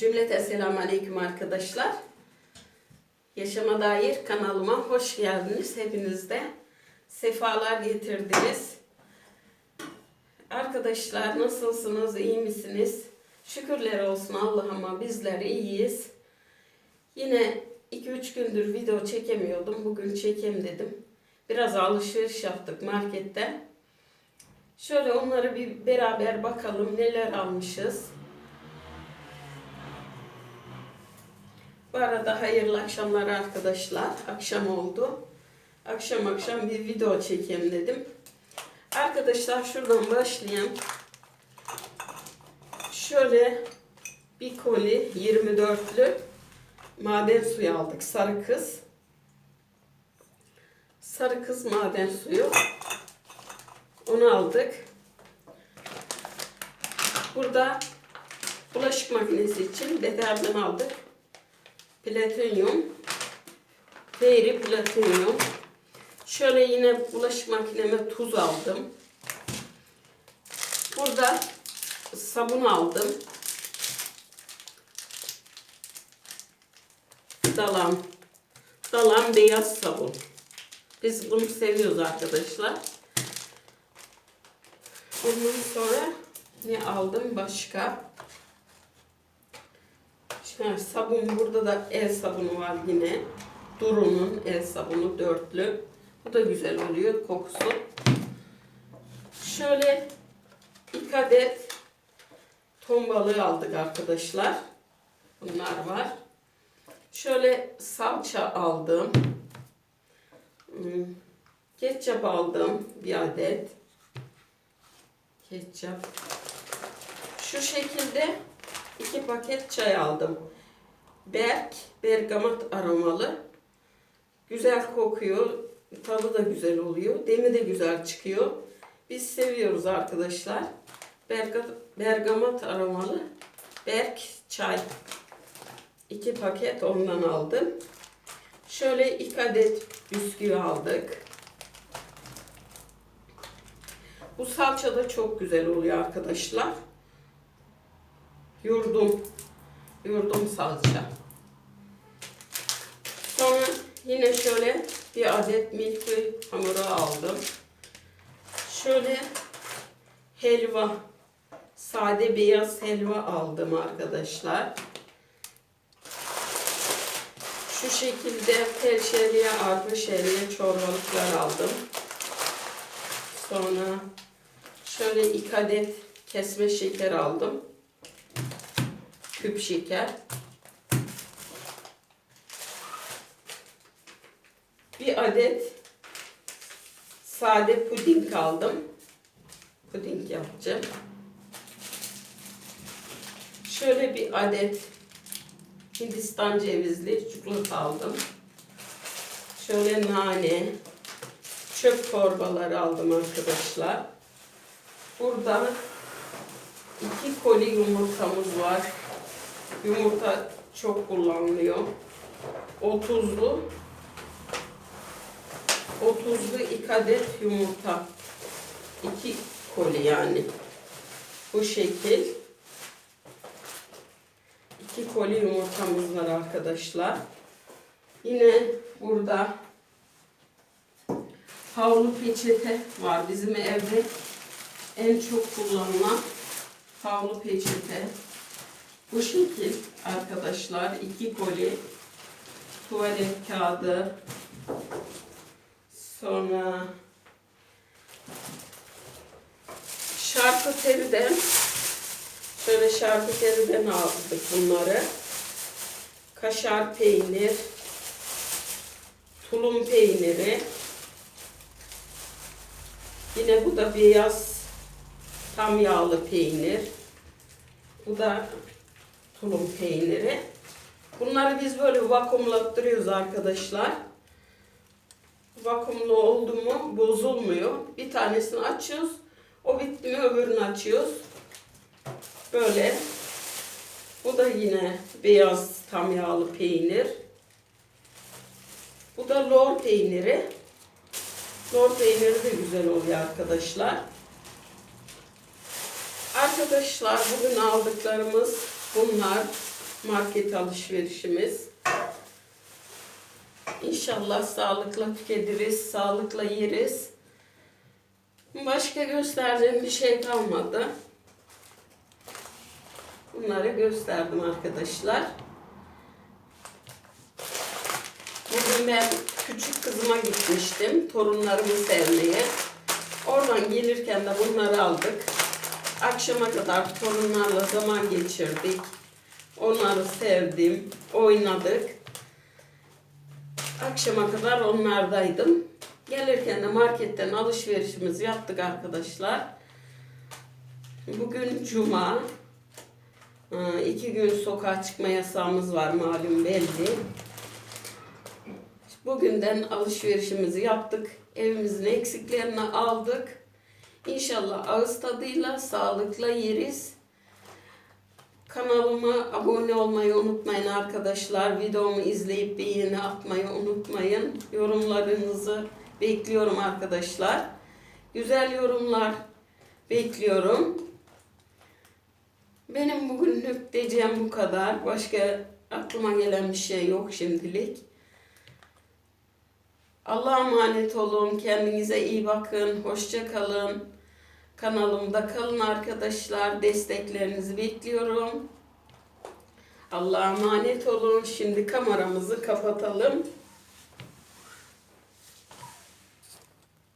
Cümlete selamun aleyküm arkadaşlar. Yaşama dair kanalıma hoş geldiniz. Hepiniz de sefalar getirdiniz. Arkadaşlar nasılsınız? iyi misiniz? Şükürler olsun Allah'ıma bizler iyiyiz. Yine 2-3 gündür video çekemiyordum. Bugün çekeyim dedim. Biraz alışveriş yaptık markette. Şöyle onları bir beraber bakalım neler almışız. Arada hayırlı akşamlar arkadaşlar. Akşam oldu. Akşam akşam bir video çekeyim dedim. Arkadaşlar şuradan başlayayım. Şöyle bir koli 24'lü maden suyu aldık. Sarı kız. Sarı kız maden suyu. Onu aldık. Burada bulaşık makinesi için deterjan aldık. Platinyum. Fairy platinyum. Şöyle yine bulaşık makineme tuz aldım. Burada sabun aldım. Dalan. Dalan beyaz sabun. Biz bunu seviyoruz arkadaşlar. Ondan sonra ne aldım başka? Şimdi sabun burada da el sabunu var yine. Duru'nun el sabunu dörtlü. Bu da güzel oluyor kokusu. Şöyle iki adet ton balığı aldık arkadaşlar. Bunlar var. Şöyle salça aldım. Hmm, Ketçap aldım bir adet. Ketçap. Şu şekilde iki paket çay aldım. Berk, bergamot aromalı. Güzel kokuyor. Tadı da güzel oluyor. Demi de güzel çıkıyor. Biz seviyoruz arkadaşlar. Berga- bergamot aromalı. Berk çay. İki paket ondan aldım. Şöyle iki adet bisküvi aldık. Bu salça da çok güzel oluyor arkadaşlar. Yurdum. Yurdum salça. Sonra yine şöyle bir adet milföy hamuru aldım. Şöyle helva. Sade beyaz helva aldım arkadaşlar. Şu şekilde perşeriye, arpa şeriye çorbalıklar aldım. Sonra şöyle iki adet kesme şeker aldım. Küp şeker. Bir adet sade puding aldım. Puding yapacağım. Şöyle bir adet Hindistan cevizli çikolata aldım. Şöyle nane, çöp torbaları aldım arkadaşlar. Burada iki koli yumurtamız var. Yumurta çok kullanılıyor. 30'lu 30'lu iki adet yumurta. iki koli yani. Bu şekil. İki koli yumurtamız var arkadaşlar. Yine burada havlu peçete var. Bizim evde en çok kullanılan havlu peçete. Bu şekil arkadaşlar. iki koli tuvalet kağıdı. Sonra şarküteriden şöyle şarküteriden aldık bunları. Kaşar peynir, tulum peyniri. Yine bu da beyaz tam yağlı peynir. Bu da tulum peyniri. Bunları biz böyle vakumlattırıyoruz arkadaşlar. Vakumlu oldu mu bozulmuyor. Bir tanesini açıyoruz. O bitti mi öbürünü açıyoruz. Böyle. Bu da yine beyaz tam yağlı peynir. Bu da lor peyniri. Lor peyniri de güzel oluyor arkadaşlar. Arkadaşlar bugün aldıklarımız bunlar. market alışverişimiz. İnşallah sağlıkla tüketiriz, sağlıkla yeriz. Başka göstereceğim bir şey kalmadı. Bunları gösterdim arkadaşlar. Bugün ben küçük kızıma gitmiştim. Torunlarımı sevmeye. Oradan gelirken de bunları aldık. Akşama kadar torunlarla zaman geçirdik. Onları sevdim. Oynadık. Akşama kadar onlardaydım. Gelirken de marketten alışverişimizi yaptık arkadaşlar. Bugün cuma. Ee, iki gün sokağa çıkma yasağımız var malum belli. Bugünden alışverişimizi yaptık. Evimizin eksiklerini aldık. İnşallah ağız tadıyla, sağlıkla yeriz. Kanalıma abone olmayı unutmayın arkadaşlar. Videomu izleyip beğeni atmayı unutmayın. Yorumlarınızı bekliyorum arkadaşlar. Güzel yorumlar bekliyorum. Benim bugünlük diyeceğim bu kadar. Başka aklıma gelen bir şey yok şimdilik. Allah'a emanet olun. Kendinize iyi bakın. Hoşça kalın. Kanalımda kalın arkadaşlar. Desteklerinizi bekliyorum. Allah'a emanet olun. Şimdi kameramızı kapatalım.